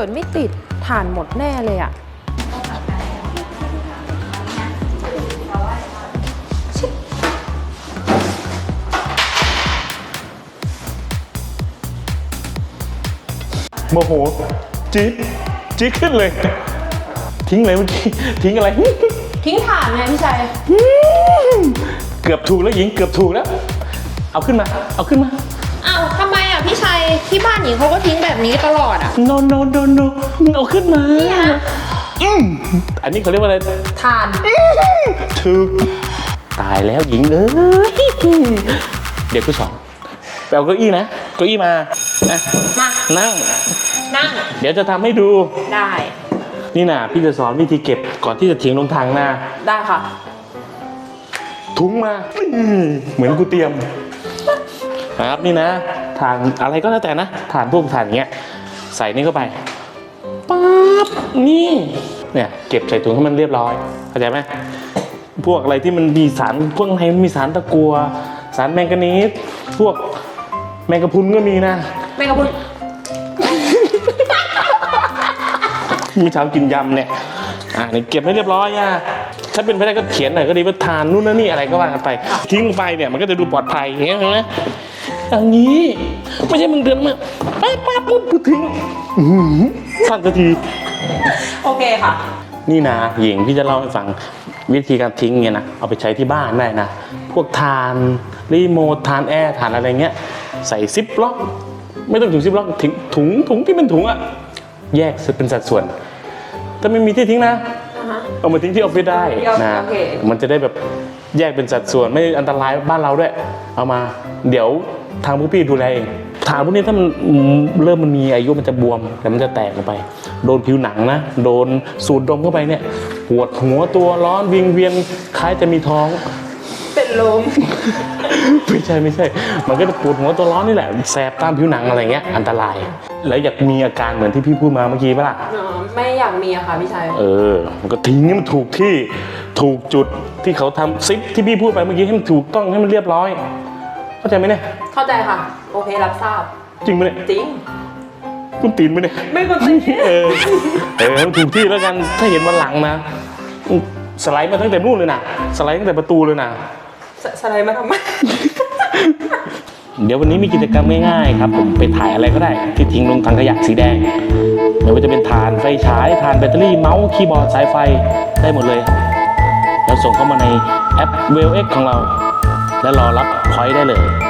ปิดไม่ติดฐานหมดแน่เลยอะโมโหจี๊ดจี๊ดขึ้นเลย ทิ้งเลยเมื่อกี้ทิ้งอะไร ทิ้งฐานไงพี่ชัยเกือบถูกแล้วหญิงเกือบถูกแล้ว เอาขึ้นมา เอาขึ้นมา พี่ชัยที่บ้านหญิงเขาก็ทิ้งแบบนี้ตลอดอะ no no no no เอาขึ้นมาเนี่ยอืมอันนี้เขาเรียกว่าอะไรฐานถูกตายแล้วหญิงเอ้ยเด็กผู้สองไปเอาเก้าอี้นะเก้าอี้มานะมานั่ง นั่ง เดี๋ยวจะทำให้ดูได้ นี่นะพี่จะสอนวิธีเก็บก่อนที่จะทิ้งลงทางนาได้ค่ะ ถุงมาอื้อเหมือนกูเตรียมนะครับนี่นะ ถ่านอะไรก็แล้วแต่นะถ่านพวกถ่านอย่างเงี้ยใส่นี่เข้าไปปั๊บนี่เนี่ยเก็บใส่ถุงให้มันเรียบร้อยเข้าใจไหมพวกอะไรที่มันมีสารพวกในมันมีสารตะกัว สารแมงกานีสพวกแมงกะพรุนก็มีนะแมงกะพรุนมีเช้ากินยำเนี่ยอ่านี่เก็บให้เรียบร้อยอะถ้าเป็นไปได้ก็เขียนหน่อยก็ดีว่าทานนู่นนั่นนี่อะไรก็ว่ากันไปทิ้งลงไปเนี่ยมันก็จะดูปลอดภัยอย่างเงี้ยเห็นไหม อย่างนี้ ไม่ใช่มึงเดินมาป๊าป๊าปุ๊บปุ๊บทิ้งอื้อหือสั้นสักที โอเคค่ะ นี่นะหญิงพี่จะเล่าให้ฟังวิธีการทิ้งเนี่ยนะเอาไปใช้ที่บ้านได้นะ พวกทานรีโมททานแอร์ทานอะไรเงี้ย ใส่ซิปล็อก ไม่ต้องถุงซิปล็อกทิ้งถุงถุงที่เป็นถุงอะแยกเป็นสัดส่วน ถ้าไม่มีที่ทิ้งนะอ่าฮะเอามาทิ้งที่ออฟฟิศได้ที่ออฟฟิศนะโอเค มันจะได้แบบแยกเป็นสัดส่วนไม่อันตรายบ้านเราด้วย เอามา เดี๋ยว ทางพวกพี่ดูแลเองฐานพวกนี้ถ้ามันเริ่มมันมีอายุมันจะบวมแต่มันจะแตกออกไป โดนผิวหนังนะ โดนสูดดมเข้าไปเนี่ยปวดหัวตัวร้อนวิงเวียนคล้ายจะมีท้องเป็นลมไม่ใช่ไม่ใช่ มันก็จะปวดหัวตัวร้อนนี่แหละแสบตามผิวหนังอะไรเงี้ยอันตราย แล้วอยากมีอาการเหมือนที่พี่พูดมาเมื่อกี้ปะล่ะไม่อยากมีอะค่ะพี่ชัยเออ มันก็ทิ้งให้มันถูกที่ถูกจุดที่เขาทำซิปที่พี่พูดไปเมื่อกี้ให้มันถูกต้องให้มันเรียบร้อย เข้าใจไหมเนี่ย เข้าใจค่ะ โอเครับทราบ จริงไหมเนี่ยจริง คุณตีนไหมเนี่ย ไม่คนตีนเออเออให้มันถูกที่แล้วกัน ถ้าเห็นวันหลังนะ สไลด์มาตั้งแต่นู่นเลยนะ สไลด์ตั้งแต่ประตูเลยนะ สสไลด์มาทำไม เดี๋ยววันนี้มีกิจกรรมง่ายๆครับ ผมไปถ่ายอะไรก็ได้ ที่ทิ้งลงถังขยะสีแดงไม่ว่าจะเป็นฐานไฟฉายฐานแบตเตอรี่เมาส์คีย์บอร์ดสายไฟได้หมดเลย แล้วส่งเข้ามาในแอป w e l x ของเรา และรอรับพอยต์ได้เลย